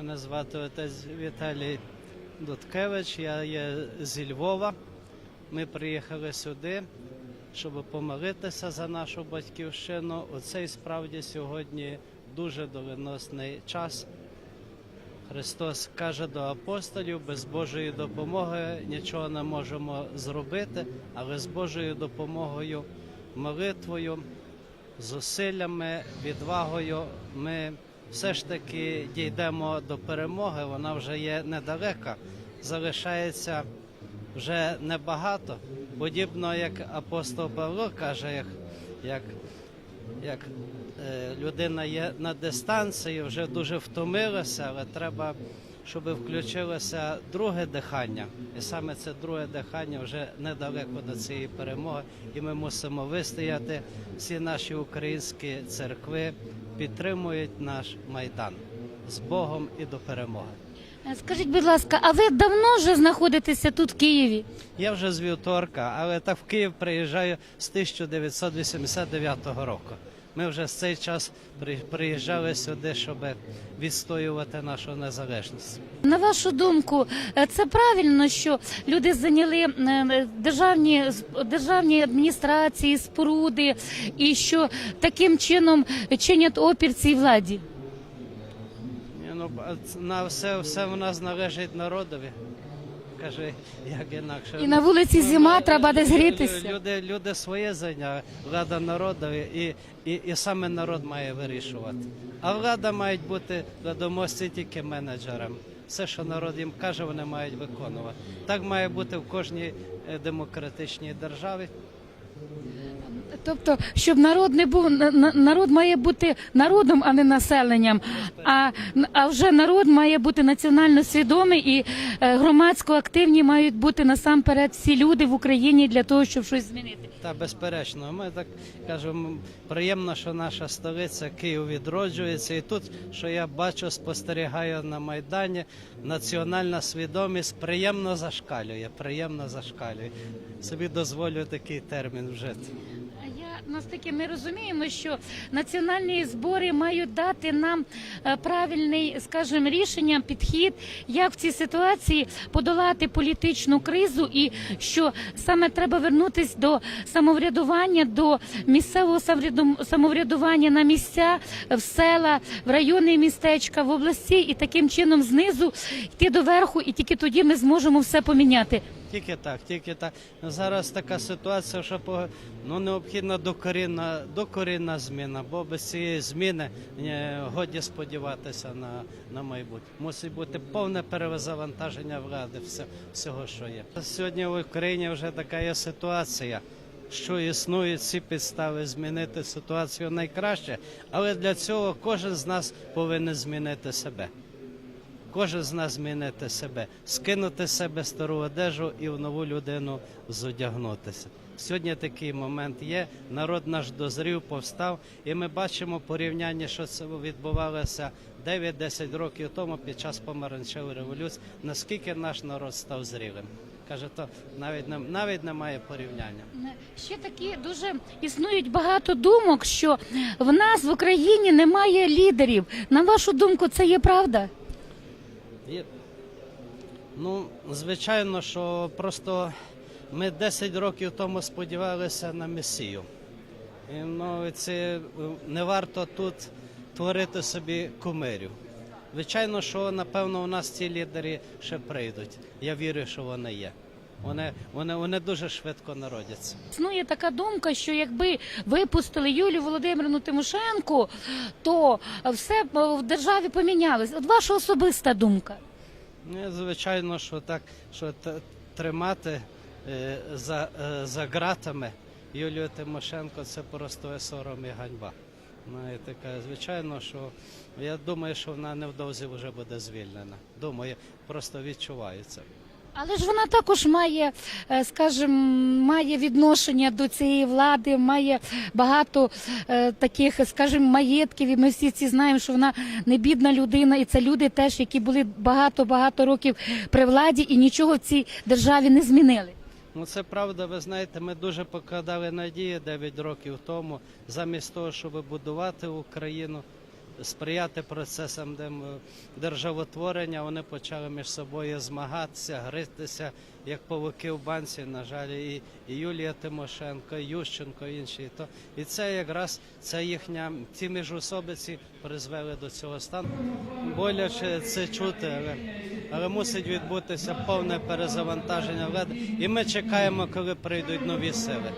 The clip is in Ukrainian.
Мене звати отець Віталій Дудкевич, я є зі Львова. Ми приїхали сюди, щоб помолитися за нашу батьківщину. Оцей справді сьогодні дуже доленосний час. Христос каже до апостолів, без Божої допомоги нічого не можемо зробити, але з Божою допомогою, молитвою, зусиллями, відвагою ми все ж таки дійдемо до перемоги. Вона вже є недалека. Залишається вже небагато. Подібно як апостол Павло каже, як, як, як е, людина є на дистанції, вже дуже втомилася, але треба, щоб включилося друге дихання. І саме це друге дихання вже недалеко до цієї перемоги. І ми мусимо вистояти. Всі наші українські церкви підтримують наш майдан з Богом і до перемоги. Е, Скажіть, будь ласка, а ви давно вже знаходитеся тут в Києві? Я вже з вівторка, але так в Київ приїжджаю з 1989 року. Ми вже з цей час приїжджали сюди, щоб відстоювати нашу незалежність. На вашу думку, е, це правильно, що люди зайняли е, державні державні адміністрації, споруди, і що таким чином чинять опір цій владі? Ні, Ну, на все, все в нас належить народові. Каже, як інакше. І на вулиці зима, треба десь грітися. Люди, люди своє зайняли, влада народові, і, і, і саме народ має вирішувати. А влада має бути владомості тільки менеджером. Все, що народ їм каже, вони мають виконувати. Так має бути в кожній е, демократичній державі. Тобто, щоб народ не був на- на- народ має бути народом, а не населенням. А, а вже народ має бути національно свідомий і е, громадсько активні мають бути насамперед всі люди в Україні для того, щоб щось змінити. Та безперечно, ми так кажемо, приємно, що наша столиця Київ відроджується. І тут, що я бачу, спостерігаю на майдані, національна свідомість приємно зашкалює. Приємно зашкалює. Собі дозволю такий термін вжити. А Я наскільки ми розуміємо, що національні збори мають дати нам е, правильний, скажімо, рішення, підхід, як в цій ситуації подолати політичну кризу, і що саме треба вернутися до самоврядування, до місцевого самовряду- самоврядування на місця, в села, в райони містечка, в області, і таким чином знизу йти до верху, і тільки тоді ми зможемо все поміняти. Тільки так, тільки так. Зараз така ситуація, що ну, необхідна докорінна, докорінна зміна, бо без цієї зміни е, годі сподіватися на, на майбутнє. Мусить бути повне перезавантаження влади все, всього, що є. Сьогодні в Україні вже така є ситуація. Що існують всі підстави змінити ситуацію найкраще, але для цього кожен з нас повинен змінити себе. Кожен з нас змінити себе, скинути з себе стару одежу і в нову людину зодягнутися. Сьогодні такий момент є. Народ наш дозрів, повстав, і ми бачимо порівняння, що це відбувалося 9-10 років тому під час помаранчевої революції. Наскільки наш народ став зрілим? Каже, то навіть не навіть немає порівняння. Ще такі дуже існують багато думок, що в нас в Україні немає лідерів. На вашу думку, це є правда? Є. Ну, звичайно, що просто ми 10 років тому сподівалися на Месію. І, ну, це е, не варто тут творити собі кумирів. Звичайно, що напевно у нас ці лідери ще прийдуть. Я вірю, що вони є. Вони, вони, вони дуже швидко народяться. Існує така думка, що якби випустили Юлію Володимирівну Тимошенко, то все в державі помінялось. От ваша особиста думка. Ну, звичайно, що так, що тримати е, за, е, за ґратами Юлію Тимошенко це просто сором і ганьба. Знаєте, звичайно, що я думаю, що вона невдовзі вже буде звільнена. Думаю, просто відчуваю це. Але ж вона також має, е, скажімо, має відношення до цієї влади, має багато е, таких, скажімо, маєтків. І ми всі ці знаємо, що вона не бідна людина, і це люди теж, які були багато-багато років при владі і нічого в цій державі не змінили. Ну це правда, ви знаєте, ми дуже покладали надії 9 років тому, замість того, щоб будувати Україну, сприяти процесам державотворення. Вони почали між собою змагатися, гризтися, як павуки в банці. На жаль, і, і Юлія Тимошенко, і Ющенко, і інші. То, і це якраз це їхня ці міжособиці призвели до цього стану. Боляче це чути, але, але мусить відбутися повне перезавантаження влади. І ми чекаємо, коли прийдуть нові сили.